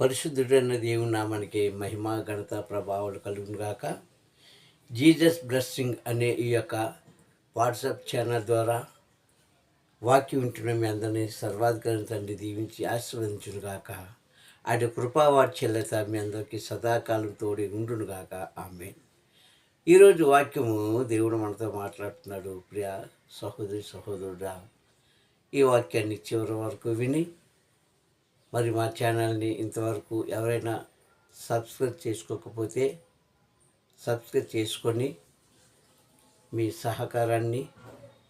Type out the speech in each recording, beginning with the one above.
పరిశుద్ధుడైన దేవుని నామానికి మహిమ ఘనత ప్రభావాలు కలుగునుగాక జీజస్ బ్లెస్సింగ్ అనే ఈ యొక్క వాట్సాప్ ఛానల్ ద్వారా వాక్యం వింటున్న మీ అందరినీ సర్వాధికారి తండ్రి దీవించి ఆశీర్వదించునుగాక ఆయన కృపావాత్సల్యత మీ అందరికీ సదాకాలం తోడి ఉండునుగాక ఆమె ఈరోజు వాక్యము దేవుడు మనతో మాట్లాడుతున్నాడు. ప్రియ సహోదరి సహోదరుడా ఈ వాక్యాన్ని చివరి వరకు విని మరి మా ఛానల్ని ఇంతవరకు ఎవరైనా సబ్స్క్రైబ్ చేసుకోకపోతే సబ్స్క్రైబ్ చేసుకొని మీ సహకారాన్ని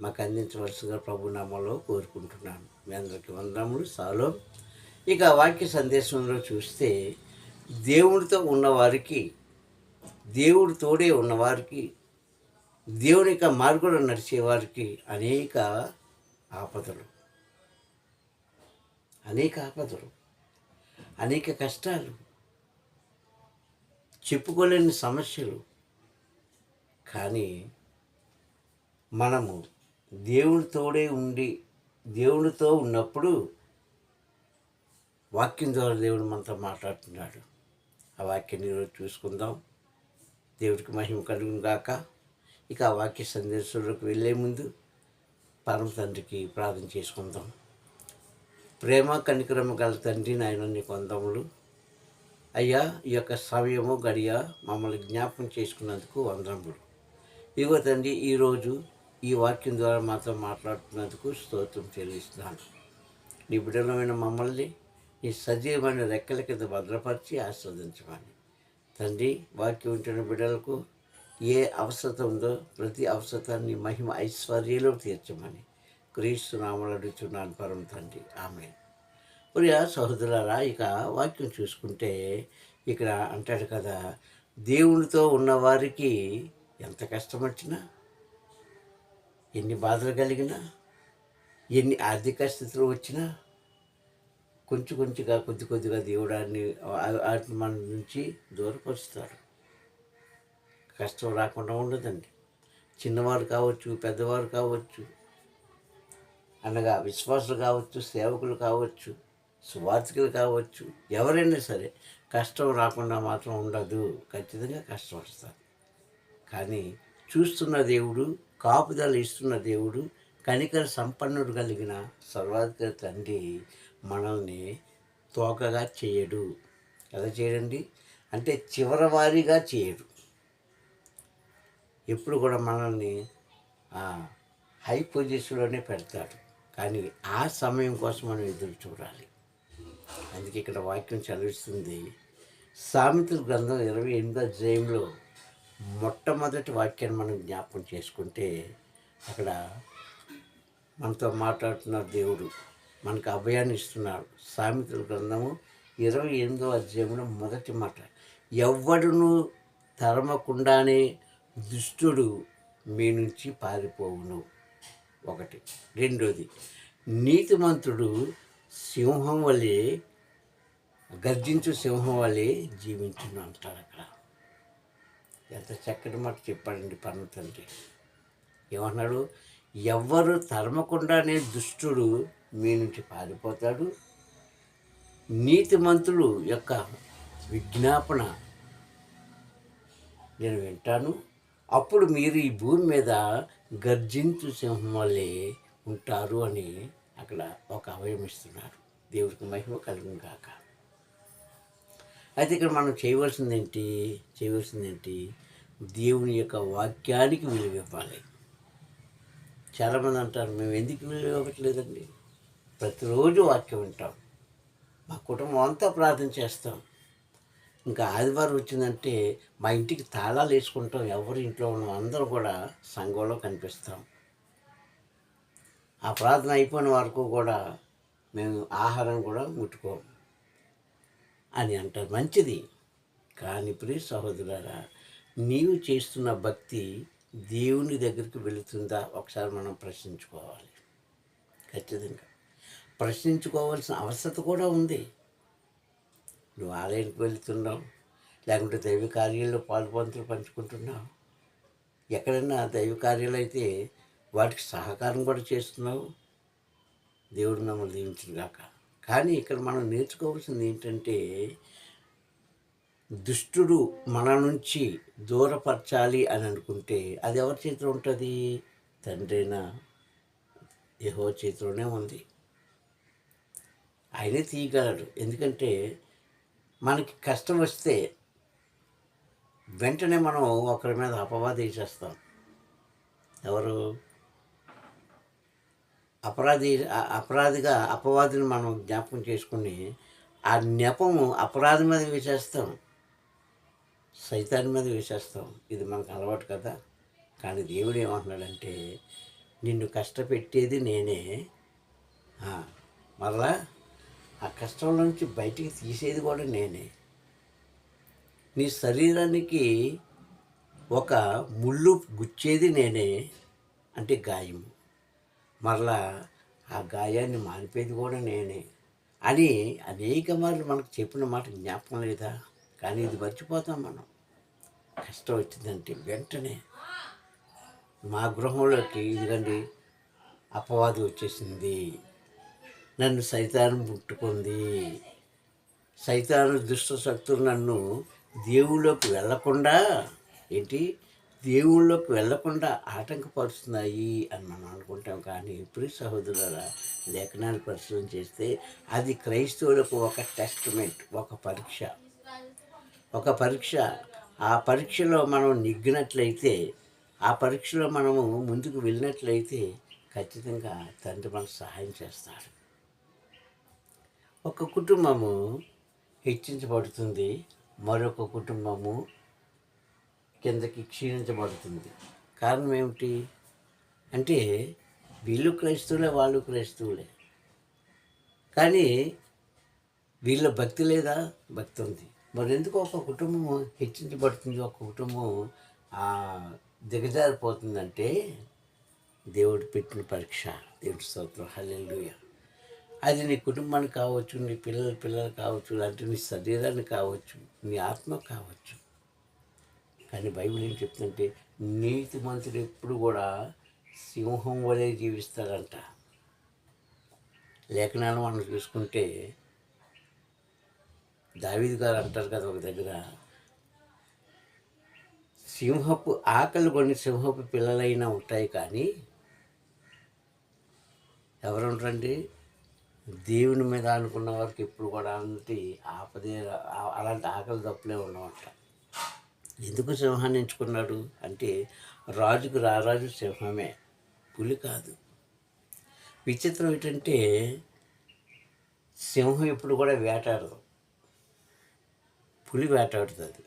మాకు అందించవలసిందిగా ప్రభు నామంలో కోరుకుంటున్నాను. మీ అందరికీ వందనములు సాలో. ఇక వాక్య సందేశంలో చూస్తే దేవుడితో ఉన్నవారికి దేవుడు తోడే ఉన్నవారికి దేవుని యొక్క మార్గంలో నడిచేవారికి అనేక ఆపదలు. అనేక ఆపదలు అనేక కష్టాలు చెప్పుకోలేని సమస్యలు. కానీ మనము దేవునితోడే ఉండి దేవుడితో ఉన్నప్పుడు వాక్యం ద్వారా దేవుడు మనతో మాట్లాడుతున్నాడు. ఆ వాక్యాన్ని ఈరోజు చూసుకుందాం. దేవుడికి మహిమ కలుగును గాక. ఇక ఆ వాక్య సందేశంలోకి వెళ్ళే ముందు పరమ తండ్రికి ప్రార్థన చేసుకుందాం. ప్రేమ కనికరము గల తండ్రి నాయన నీ కొందములు. అయ్యా ఈ యొక్క సమయము గడియ మమ్మల్ని జ్ఞాపకం చేసుకున్నందుకు వందములు ఇగో తండ్రి ఈరోజు ఈ వాక్యం ద్వారా మాతో మాట్లాడుతున్నందుకు స్తోత్రం చెల్లిస్తున్నాను. నీ బిడ్డలమైన మమ్మల్ని నీ సజీవమైన రెక్కల కింద భద్రపరిచి ఆస్వాదించమని. తండ్రి వాక్యం ఉంటున్న బిడ్డలకు ఏ అవసరం ఉందో ప్రతి అవసరాన్ని మహిమ ఐశ్వర్యంలో తీర్చమని. క్రీస్తు నామలు అడుగుతున్నాను పరమ తండ్రి. ఆమె ప్రియ సహోదరులారా ఇక వాక్యం చూసుకుంటే ఇక్కడ అంటాడు కదా దేవునితో ఉన్నవారికి ఎంత కష్టం వచ్చినా ఎన్ని బాధలు కలిగినా ఎన్ని ఆర్థిక స్థితులు వచ్చినా కొంచెం కొంచెంగా కొద్ది కొద్దిగా దేవుడాన్ని వాటిని మన నుంచి దూరపరుస్తాడు కష్టం రాకుండా ఉండదండి. చిన్నవారు కావచ్చు పెద్దవారు కావచ్చు అనగా విశ్వాసులు కావచ్చు సేవకులు కావచ్చు సువార్థికులు కావచ్చు ఎవరైనా సరే కష్టం రాకుండా మాత్రం ఉండదు. ఖచ్చితంగా కష్టం వస్తుంది. కానీ చూస్తున్న దేవుడు కాపుదల ఇస్తున్న దేవుడు కనికర సంపన్నుడు కలిగిన సర్వాధికారి తండ్రి మనల్ని తోకగా చేయడు. ఎలా చేయడండి? అంటే చివరవారీగా చేయడు. ఎప్పుడు కూడా మనల్ని హై పొజిషన్లోనే పెడతాడు. కానీ ఆ సమయం కోసం మనం ఎదురు చూడాలి. అందుకే ఇక్కడ వాక్యం చదివిస్తుంది. సామెతల గ్రంథం ఇరవై ఎనిమిదో అధ్యాయంలో మొట్టమొదటి వాక్యాన్ని మనం జ్ఞాపకం చేసుకుంటే అక్కడ మనతో మాట్లాడుతున్న దేవుడు మనకు అభయాన్ని ఇస్తున్నాడు. సామెతల గ్రంథము ఇరవై ఎనిమిదో అధ్యాయంలో మొదటి మాట ఎవ్వడును తరమకుండానే దుష్టుడు మీ నుంచి పారిపోవును. ఒకటి. రెండోది నీతిమంతుడు సింహం వలె గర్జించు సింహం వలె జీవించును అంటారు అక్కడ. ఎంత చక్కటి మాట చెప్పాడండి పన్ను తండ్రి ఏమన్నాడు? ఎవ్వరు తరమకుండానే దుష్టుడు మీ నుంచి పారిపోతాడు. నీతిమంతుడు యొక్క విజ్ఞాపన నేను వింటాను. అప్పుడు మీరు ఈ భూమి మీద గర్జించు సింహం వల్లే ఉంటారు అని అక్కడ ఒక అభయం ఇస్తున్నారు. దేవుడికి మహిమ కలిగిన కాక అయితే ఇక్కడ మనం చేయవలసింది ఏంటి చేయవలసింది ఏంటి దేవుని యొక్క వాక్యానికి విలువ ఇవ్వాలి. చాలామంది అంటారు మేము ఎందుకు విలువ ఇవ్వట్లేదండి? ప్రతిరోజు వాక్యం వింటాం. మా కుటుంబం అంతా ప్రార్థన చేస్తాం. ఇంకా ఆదివారం వచ్చిందంటే మా ఇంటికి తాళాలు వేసుకుంటాం ఎవరి ఇంట్లో ఉన్నాం అందరూ కూడా సంఘంలో కనిపిస్తాం. ఆ ప్రార్థన అయిపోయిన వరకు కూడా మేము ఆహారం కూడా ముట్టుకోం అని అంటారు. మంచిది. కానీ ప్రియ సహోదరులారా నీవు చేస్తున్న భక్తి దేవుని దగ్గరికి వెళుతుందా? ఒకసారి మనం ప్రశ్నించుకోవాలి. ఖచ్చితంగా. ప్రశ్నించుకోవాల్సిన అవసరత కూడా ఉంది. నువ్వు ఆలయానికి వెళుతున్నావు లేకుంటే దైవ కార్యాల్లో పాల్పంతులు పంచుకుంటున్నావు. ఎక్కడైనా దైవ కార్యాలు అయితే వాటికి సహకారం కూడా చేస్తున్నావు. దేవుడు మమ్మల్ని దీవించిన కానీ ఇక్కడ మనం నేర్చుకోవాల్సింది ఏంటంటే దుష్టుడు మన నుంచి దూరపరచాలి అని అనుకుంటే అది ఎవరి చేతిలో ఉంటుంది? తండ్రైనా యహో చేతిలోనే ఉంది. ఆయనే తీయగలడు. ఎందుకంటే మనకి కష్టం వస్తే వెంటనే మనం ఒకరి మీద అపవాదం వేసేస్తాం. ఎవరు? అపరాధి అపరాధిగా అపవాదిని మనం జ్ఞాపకం చేసుకుని ఆ నెపము అపరాధి మీద వేసేస్తాం. సైతాన్ని మీద వేసేస్తాం. ఇది మనకు అలవాటు కదా. కానీ దేవుడు ఏమంటున్నాడంటే నిన్ను కష్టపెట్టేది నేనే. ఆ, మరలా ఆ కష్టంలో నుంచి బయటికి తీసేది కూడా నేనే. నీ శరీరానికి ఒక ముళ్ళు గుచ్చేది నేనే అంటే గాయం. మరలా ఆ గాయాన్ని మానిపేది కూడా నేనే అని అనేక మార్లు మనకు చెప్పిన మాట జ్ఞాపకం లేదా? కానీ ఇది మర్చిపోతాం మనం. కష్టం వచ్చిందంటే వెంటనే మా గృహంలోకి ఇదిగండి అపవాదం వచ్చేసింది. నన్ను సైతానం ముట్టుకుంది. సైతాను దుష్ట శక్తులు నన్ను దేవుళ్ళలోకి వెళ్ళకుండా ఏంటి? దేవుళ్ళలోకి వెళ్ళకుండా ఆటంకపరుస్తున్నాయి అని మనం అనుకుంటాం. కానీ ఇప్పుడు సహోదరుల లేఖనాలు పరిశీలన చేస్తే అది క్రైస్తవులకు ఒక టెస్ట్మెంట్ ఒక పరీక్ష. ఒక పరీక్ష. ఆ పరీక్షలో మనం నిగ్గినట్లయితే ఆ పరీక్షలో మనము ముందుకు వెళ్ళినట్లయితే ఖచ్చితంగా తండ్రి మనకు సహాయం చేస్తాడు. ఒక కుటుంబము హెచ్చించబడుతుంది మరొక కుటుంబము కిందకి క్షీణించబడుతుంది. కారణం ఏమిటి? అంటే వీళ్ళు క్రైస్తవులే వాళ్ళు క్రైస్తవులే. కానీ వీళ్ళ భక్తి లేదా? భక్తి ఉంది. మరి ఎందుకు ఒక కుటుంబం హెచ్చించబడుతుంది? ఒక కుటుంబం దిగజారిపోతుందంటే దేవుడు పెట్టిన పరీక్ష. దేవుడి స్తోత్రం. హల్లెలూయ. అది నీ కుటుంబానికి కావచ్చు నీ పిల్లల పిల్లలు కావచ్చు లేదంటే నీ శరీరాన్ని కావచ్చు నీ ఆత్మ కావచ్చు. కానీ బైబిల్ ఏం చెప్తుంటే నీతి మంత్రులు ఎప్పుడు కూడా సింహం వలె జీవిస్తాడంట. లేఖనాలు మనం చూసుకుంటే దావీదు గారు అంటారు కదా ఒక దగ్గర సింహపు ఆకలి కొన్ని సింహపు పిల్లలైనా ఉంటాయి కానీ ఎవరు ఉంటారండి దేవుని మీద అనుకున్న వారికి ఎప్పుడు కూడా అలాంటి ఆపదే అలాంటి ఆకలి తప్పులే ఉండవంట. ఎందుకు సింహాన్ని ఎంచుకున్నాడు? అంటే రాజుకు రారాజు సింహమే పులి కాదు. విచిత్రం ఏంటంటే సింహం ఎప్పుడు కూడా వేటాడదు. పులి వేటాడుతుంది.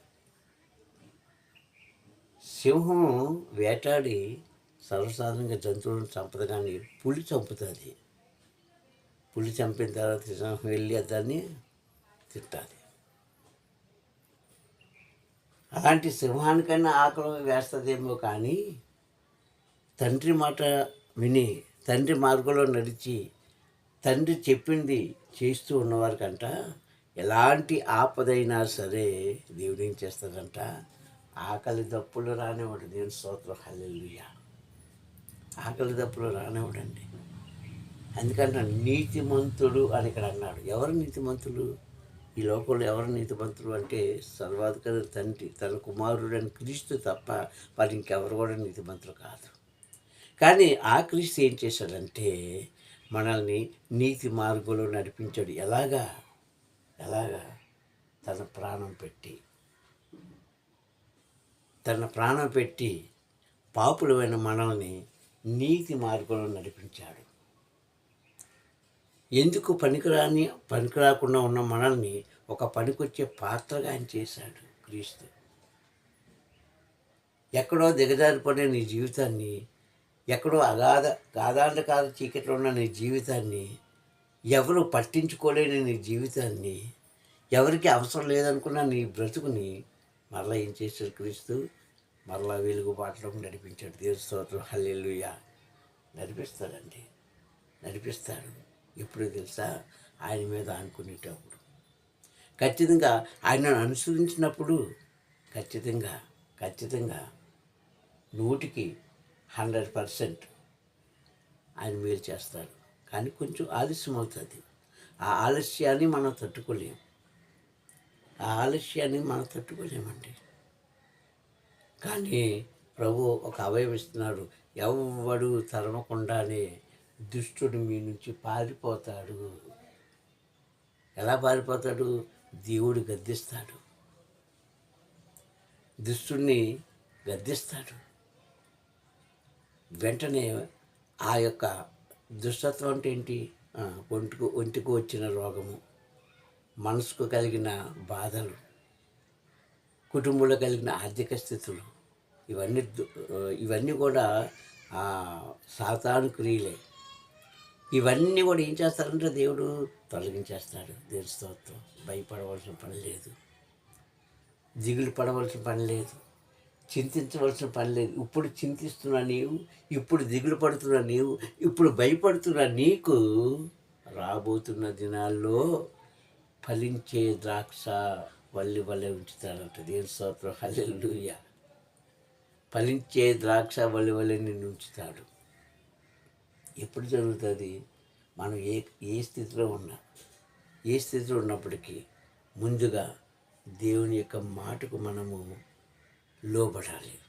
సింహం వేటాడి సర్వసాధారణంగా జంతువులను చంపదు కానీ పులి చంపుతుంది. పులి చంపిన తర్వాత సింహం వెళ్ళి దాన్ని తిట్టాలి. అలాంటి సింహానికైనా ఆకలి వేస్తుందేమో కానీ తండ్రి మాట విని తండ్రి మార్గంలో నడిచి తండ్రి చెప్పింది చేస్తూ ఉన్నవారికంట ఎలాంటి ఆపదైనా సరే దేవుడు ఏం చేస్తాడంట? ఆకలి దప్పులు రానివ్వడు దేవుని స్తోత్రం. హల్లెలూయ. ఆకలి దప్పులు రానివ్వడండి. అందుకని నీతిమంతుడు అని ఇక్కడ అన్నాడు. ఎవరు నీతిమంతులు? ఈ లోకంలో ఎవరు నీతిమంతులు అంటే సర్వాధికారి తండ్రి తన కుమారుడని క్రీస్తు తప్ప మరి ఇంకెవరు కూడా నీతిమంతులు కాదు. కానీ ఆ క్రీస్తు ఏం చేశాడంటే మనల్ని నీతి మార్గంలో నడిపించాడు. ఎలాగా? ఎలాగా? తన ప్రాణం పెట్టి. తన ప్రాణం పెట్టి పాపులమైన మనల్ని నీతి మార్గంలో నడిపించాడు. ఎందుకు పనికిరాని పనికిరాకుండా ఉన్న మనల్ని ఒక పనికొచ్చే పాత్రగా ఆయన చేశాడు క్రీస్తు. ఎక్కడో దిగజారిపడే నీ జీవితాన్ని ఎక్కడో అగాధ గాదాంధకార చీకట్లో ఉన్న నీ జీవితాన్ని ఎవరు పట్టించుకోలేని నీ జీవితాన్ని ఎవరికి అవసరం లేదనుకున్న నీ బ్రతుకుని మరలా ఏం చేశాడు క్రీస్తు? మరలా వెలుగు బాటలో నడిపించాడు. దేవుని స్తోత్రం. నడిపిస్తాడండి. నడిపిస్తాడు. ఎప్పుడో తెలుసా? ఆయన మీద అనుకునేటప్పుడు ఖచ్చితంగా ఆయనను అనుసరించినప్పుడు ఖచ్చితంగా ఖచ్చితంగా నూటికి హండ్రెడ్ పర్సెంట్ ఆయన మేలు చేస్తారు. కానీ కొంచెం ఆలస్యం అవుతుంది. ఆ ఆలస్యాన్ని మనం తట్టుకోలేము ఆ ఆలస్యాన్ని మనం తట్టుకోలేమండి. కానీ ప్రభు ఒక అవయవిస్తున్నాడు. ఎవడు ఎవ్వడు తరమకుండానే దుష్టుడు మీ నుంచి పారిపోతాడు. ఎలా పారిపోతాడు? దేవుడు గద్దిస్తాడు. దుష్టుడిని గద్దిస్తాడు. వెంటనే ఆ యొక్క దుష్టత్వం అంటే ఏంటి? ఒంటికి ఒంటికి వచ్చిన రోగము మనసుకు కలిగిన బాధలు కుటుంబంలో కలిగిన ఆర్థిక స్థితులు ఇవన్నీ దు- ఇవన్నీ కూడా సాతాను క్రియలే. ఇవన్నీ కూడా ఏం చేస్తారంటే దేవుడు తొలగించేస్తాడు. దేవుడి స్తోత్రం. భయపడవలసిన పని లేదు. దిగులు పడవలసిన పని లేదు. చింతించవలసిన పని లేదు. ఇప్పుడు చింతిస్తున్న నీవు ఇప్పుడు దిగులు పడుతున్న నీవు ఇప్పుడు భయపడుతున్న నీకు రాబోతున్న దినాల్లో ఫలించే ద్రాక్ష వల్లి వల్లే ఉంచుతాడంట దేవుని స్తోత్రం. హల్లెలూయ. ఫలించే ద్రాక్ష వల్లి వల్లే నిన్ను ఉంచుతాడు. ఎప్పుడు జరుగుతుంది? మనం ఏ ఏ స్థితిలో ఉన్నా ఏ స్థితిలో ఉన్నప్పటికీ ముందుగా దేవుని యొక్క మాటకు మనము లోబడాలి.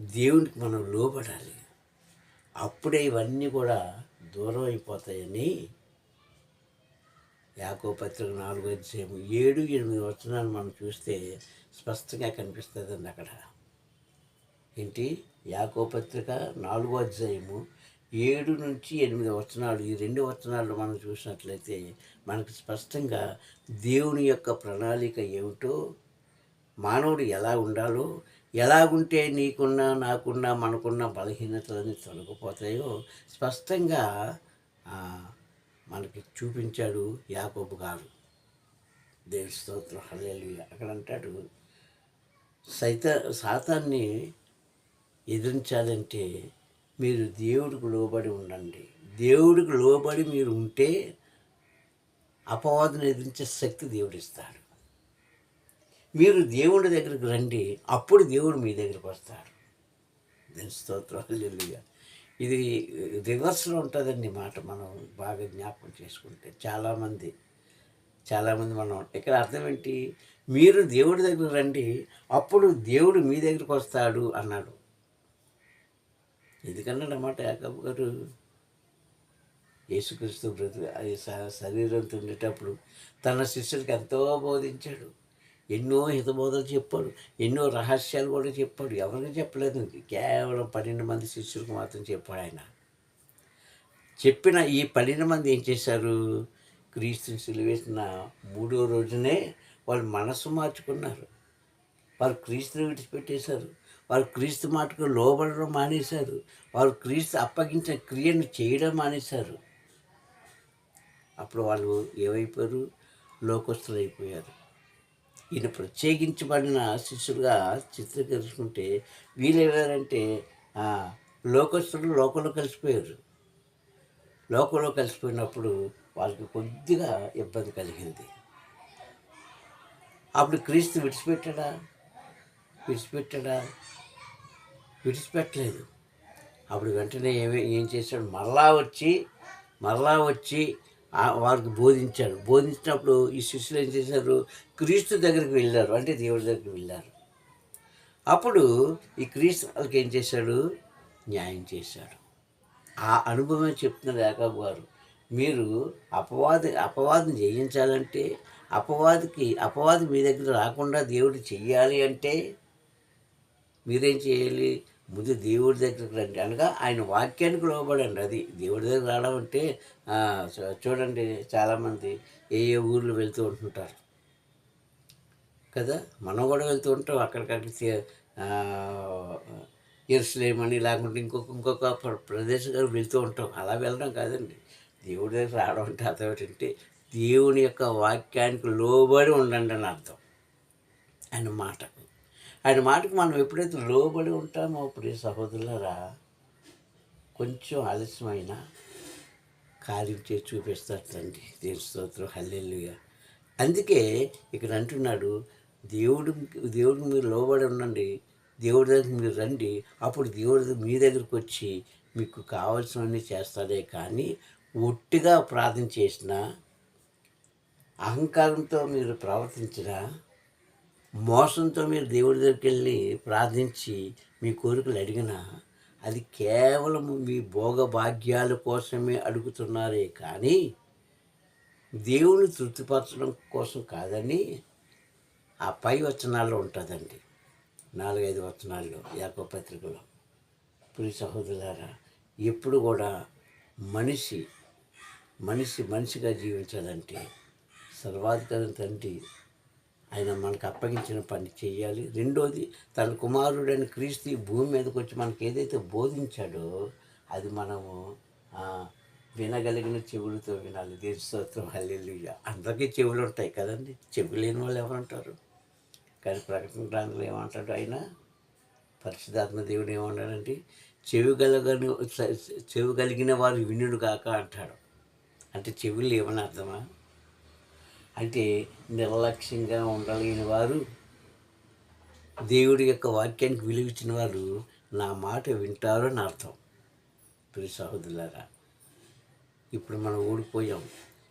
దేవునికి మనం లోబడాలి. అప్పుడే ఇవన్నీ కూడా దూరం అయిపోతాయని యాకో పత్రిక నాలుగో అధ్యాయం ఏడు ఎనిమిది వచనాలు మనం చూస్తే స్పష్టంగా కనిపిస్తుందండి అక్కడ. ఏంటి? యాకో పత్రిక నాలుగో అధ్యాయము ఏడు నుంచి ఎనిమిది వచనాలు. ఈ రెండు వచనాలు మనం చూసినట్లయితే మనకు స్పష్టంగా దేవుని యొక్క ప్రణాళిక ఏమిటో మానవుడు ఎలా ఉండాలో ఎలాగుంటే నీకున్న నాకున్న మనకున్న బలహీనతలన్నీ తొలగిపోతాయో స్పష్టంగా మనకి చూపించాడు యాకోబు గారు. దేవుని స్తోత్రం. హలేలు అక్కడ అంటాడు సైత సాతాన్ని ఎదిరించాలంటే మీరు దేవుడికి లోబడి ఉండండి. దేవుడికి లోబడి మీరు ఉంటే అపవాదం ఎదిరించే శక్తి దేవుడు ఇస్తాడు మీరు దేవుడి దగ్గరికి రండి అప్పుడు దేవుడు మీ దగ్గరికి వస్తాడు. దీని స్తోత్రం ఇది రివర్స్లో ఉంటుందండి మాట మనం బాగా జ్ఞాపకం చేసుకుంటే. చాలామంది చాలామంది మనం ఇక్కడ అర్థం ఏంటి? మీరు దేవుడి దగ్గర రండి అప్పుడు దేవుడు మీ దగ్గరికి వస్తాడు అన్నాడు. ఎందుకన్నాడు అన్నమాట యాకబ్ గారు? యేసుక్రీస్తు బ్రతి అది శరీరంతో ఉండేటప్పుడు తన శిష్యులకి ఎంతో బోధించాడు. ఎన్నో హితబోధలు చెప్పాడు. ఎన్నో రహస్యాలు కూడా చెప్పాడు. ఎవరికి చెప్పలేదు కేవలం పన్నెండు మంది శిష్యులకు మాత్రం చెప్పాడు ఆయన. చెప్పిన ఈ పన్నెండు మంది ఏం చేశారు? క్రీస్తుని సిలువేసిన మూడో రోజునే వాళ్ళు మనసు మార్చుకున్నారు. వాళ్ళు క్రీస్తుని విడిచిపెట్టేశారు. వారు క్రీస్తు మాటకు లోబడడం మానేశారు. వారు క్రీస్తు అప్పగించిన క్రియను చేయడం మానేశారు. అప్పుడు వాళ్ళు ఏమైపోయారు? లోకస్తులు అయిపోయారు ఈయన ప్రత్యేకించబడిన శిష్యులుగా చిత్రీకరించుకుంటే వీళ్ళు ఏమారంటే లోకస్తులు లోకంలో కలిసిపోయారు. లోకంలో కలిసిపోయినప్పుడు వాళ్ళకి కొద్దిగా ఇబ్బంది కలిగింది. అప్పుడు క్రీస్తు విడిచిపెట్టాడా? విడిచిపెట్టాడా? విడిచిపెట్టలేదు. అప్పుడు వెంటనే ఏమే ఏం చేశాడు? మరలా వచ్చి మరలా వచ్చి వారికి బోధించాడు. బోధించినప్పుడు ఈ శిష్యులు ఏం చేశారు? క్రీస్తు దగ్గరికి వెళ్ళారు. అంటే దేవుడి దగ్గరికి వెళ్ళారు. అప్పుడు ఈ క్రీస్తు వాళ్ళకి ఏం చేశాడు? న్యాయం చేశాడు. ఆ అనుభవమే చెప్తున్నారు యాకబ్ గారు మీరు అపవాది అపవాదం జయించాలంటే అపవాదికి అపవాది మీ దగ్గర రాకుండా దేవుడు చెయ్యాలి అంటే మీరేం చేయాలి? ముందు దేవుడి దగ్గరికి రండి. అనగా ఆయన వాక్యానికి లోబడండి. అది దేవుడి దగ్గర రావడం అంటే చూడండి చాలామంది ఏ ఏ ఊర్లు వెళ్తూ ఉంటుంటారు. కదా? మనం కూడా వెళ్తూ ఉంటాం. అక్కడికక్కడికి ఎరుసలేమని లేకుంటే ఇంకొక ఇంకొక ప్ర- ప్రదేశం వెళ్తూ ఉంటాం. అలా వెళ్ళడం కాదండి. దేవుడి దగ్గర రావడం అంటే అదొకటి దేవుని యొక్క వాక్యానికి లోబడి ఉండండి అని అర్థం. ఆయన మాటకు ఆయన మాటకు మనం ఎప్పుడైతే లోబడి ఉంటామో ప్రియ సహోదరులరా కొంచెం ఆలస్యమైన కార్యం చేసి చూపిస్తారు తండ్రి దేవుని స్తోత్రం. హల్లెల్లుగా అందుకే ఇక్కడ అంటున్నాడు దేవుడు దేవుడికి మీరు లోబడి ఉండండి. దేవుడి దగ్గరికి మీరు రండి. అప్పుడు దేవుడి మీ దగ్గరికి వచ్చి మీకు కావాల్సినవన్నీ చేస్తాడే. కానీ ఒట్టిగా ప్రార్థన చేసిన అహంకారంతో మీరు ప్రవర్తించిన మోసంతో మీరు దేవుడి దగ్గరికి వెళ్ళి ప్రార్థించి మీ కోరికలు అడిగినా అది కేవలం మీ భోగభాగ్యాల కోసమే అడుగుతున్నారే కానీ దేవుని తృప్తిపరచడం కోసం కాదని ఆ పై వచనాల్లో ఉంటుందండి. నాలుగైదు వచనాల్లో యాకో పత్రికలో. ప్రియ సహోదరులారా ఎప్పుడు కూడా మనిషి మనిషి మనిషిగా జీవించాలంటే సర్వాధికారం తండ్రి ఆయన మనకు అప్పగించిన పని చేయాలి రెండోది తన కుమారుడైన క్రీస్తు ఈ భూమి మీదకి వచ్చి మనకి ఏదైతే బోధించాడో అది మనము వినగలిగిన చెవులతో వినాలి. దేని స్తోత్రం. అందరికీ చెవులు ఉంటాయి కదండి. చెవి లేని వాళ్ళు ఎవరుంటారు కానీ ప్రకటన గ్రంథంలో ఏమంటాడు ఆయన? పరిశుధాత్మ దేవుడు ఏమన్నాడంటే చెవి కలగని చెవి కలిగిన వారు వినుడు కాక అంటాడు. అంటే చెవులు ఏమని అర్థమా? అంటే నిర్లక్ష్యంగా ఉండలేని వారు దేవుడి యొక్క వాక్యానికి విలువిచ్చిన వారు నా మాట వింటారు అని అర్థం. ప్రియ సహోదరులారా ఇప్పుడు మనం ఓడిపోయాం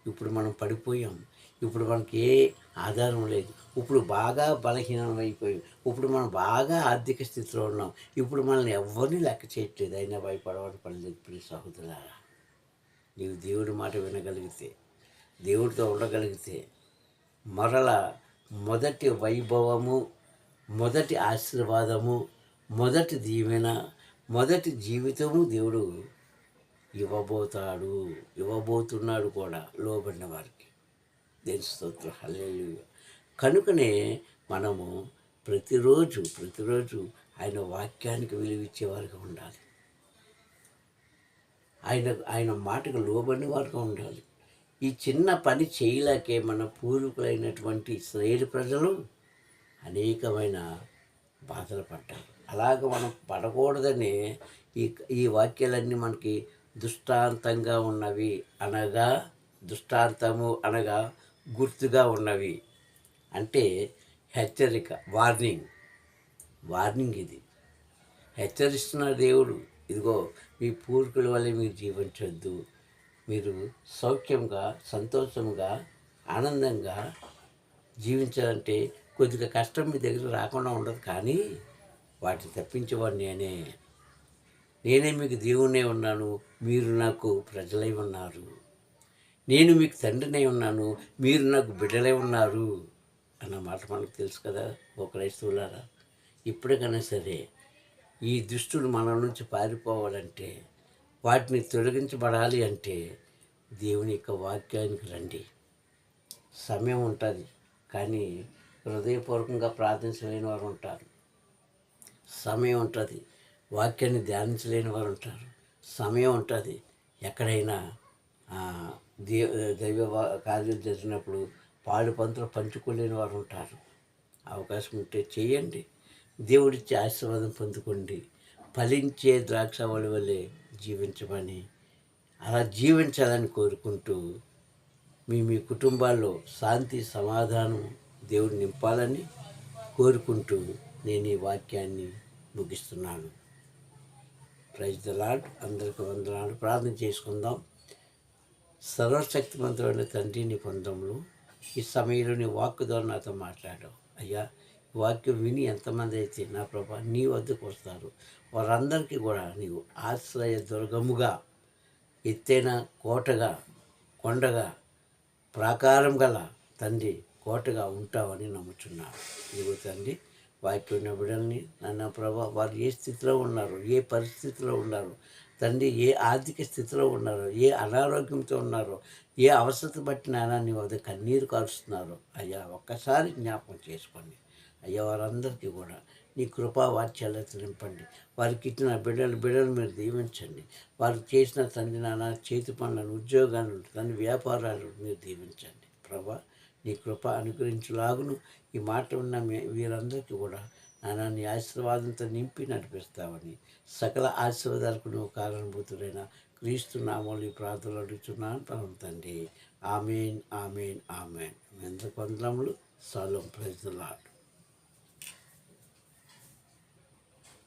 ఇప్పుడు మనం పడిపోయాం ఇప్పుడు మనకి ఏ ఆధారం లేదు ఇప్పుడు బాగా బలహీనం అయిపోయాం ఇప్పుడు మనం బాగా ఆర్థిక స్థితిలో ఉన్నాం ఇప్పుడు మనల్ని ఎవరిని లెక్క చేయట్లేదు అయినా భయపడవని పడలేదు ప్రియ సహోదరులారా. నీవు దేవుడి మాట వినగలిగితే దేవుడితో ఉండగలిగితే మరల మొదటి వైభవము మొదటి ఆశీర్వాదము మొదటి దీవెన మొదటి జీవితము దేవుడు ఇవ్వబోతాడు ఇవ్వబోతున్నాడు కూడా లోబడిన వారికి. దేని స్తోత్రం. హల్లెలూయా. కనుకనే మనము ప్రతిరోజు ప్రతిరోజు ఆయన వాక్యానికి విలువిచ్చేవారుగా ఉండాలి. ఆయన ఆయన మాటకు లోబడిన వారుగా ఉండాలి. ఈ చిన్న పని చేయలేకే మన పూర్వీకులైనటువంటి ఇస్రాయేల్ ప్రజలు అనేకమైన బాధలు పడ్డారు. అలాగ మనం పడకూడదని ఈ ఈ వాక్యాలన్నీ మనకి దృష్టాంతంగా ఉన్నవి అనగా దృష్టాంతము అనగా గుర్తుగా ఉన్నవి. అంటే హెచ్చరిక వార్నింగ్. వార్నింగ్ ఇది. హెచ్చరిస్తున్న దేవుడు ఇదిగో మీ పూర్వీకుల వల్లే మీరు జీవించొద్దు. మీరు సౌఖ్యంగా సంతోషంగా ఆనందంగా జీవించాలంటే కొద్దిగా కష్టం మీ దగ్గర రాకుండా ఉండదు. కానీ వాటిని తప్పించేవాడు నేనే. నేనే మీకు దేవునే ఉన్నాను. మీరు నాకు ప్రజలై ఉన్నారు. నేను మీకు తండ్రినై ఉన్నాను. మీరు నాకు బిడ్డలై ఉన్నారు అన్న మాట మనకు తెలుసు కదా ఓ క్రైస్తవులారా? ఇప్పటికైనా సరే ఈ దుష్టుడు మన నుంచి పారిపోవాలంటే వాటిని తొలగించబడాలి అంటే దేవుని యొక్క వాక్యానికి రండి. సమయం ఉంటుంది కానీ హృదయపూర్వకంగా ప్రార్థించలేని వారు ఉంటారు. సమయం ఉంటుంది వాక్యాన్ని ధ్యానించలేని వారు ఉంటారు. సమయం ఉంటుంది ఎక్కడైనా దే దైవ కార్యం జరిగినప్పుడు పాడు పంతులు పంచుకోలేని వారు ఉంటారు. అవకాశం ఉంటే చేయండి. దేవుడిచ్చే ఆశీర్వాదం పొందుకోండి. ఫలించే ద్రాక్షవళి వల్లే జీవించమని అలా జీవించాలని కోరుకుంటూ మీ మీ కుటుంబాల్లో శాంతి సమాధానం దేవుడు నింపాలని కోరుకుంటూ నేను ఈ వాక్యాన్ని ముగిస్తున్నాను. ప్రైజ్ ద లాడ్ అందరికీ వందనాలు. ప్రార్థన చేసుకుందాం. సర్వశక్తివంతమైన తండ్రిని పొందంలో ఈ సమయంలో నీ వాక్ ద్వారా నాతో మాట్లాడావు. అయ్యా వాక్యం విని ఎంతమంది అయితే నా ప్రభా నీ వద్దకు వస్తారు. వారందరికీ కూడా నీవు ఆశ్రయ దుర్గముగా ఎత్తైన కోటగా కొండగా ప్రాకారం గల తండ్రి కోటగా ఉంటావని నమ్ముచున్నాను. నీవు తండ్రి వాక్యం బిడ్డల్ని నన్న ప్రభా వారు ఏ స్థితిలో ఉన్నారు ఏ పరిస్థితిలో ఉన్నారు తండ్రి ఏ ఆర్థిక స్థితిలో ఉన్నారో ఏ అనారోగ్యంతో ఉన్నారో ఏ అవసరత బట్టి నాన్న నీ వద్ద కన్నీరు కారుస్తున్నారు అయ్యా ఒక్కసారి జ్ఞాపకం చేసుకోండి. అయ్యా వారందరికీ కూడా నీ కృపా వాత్యాలతో నింపండి. వారికి ఇచ్చిన బిడ్డలు బిడ్డలు మీరు దీవించండి. వారు చేసిన తండ్రి నాన్న చేతి పనులను ఉద్యోగాలను తన వ్యాపారాలు మీరు దీవించండి. ప్రభా నీ కృప అనుగ్రహించులాగును. ఈ మాట ఉన్న వీరందరికీ కూడా నానా నీ ఆశీర్వాదంతో నింపి నడిపిస్తావని సకల ఆశీర్వాదాలకు నువ్వు కారణభూతుడైన క్రీస్తు నామలు ఈ ప్రార్థనలు అడుగుతున్నాను పరం తండ్రి. ఆమెన్ ఆమెన్ ఆమెన్. ఎంత అందరి సలం ప్రజలాడు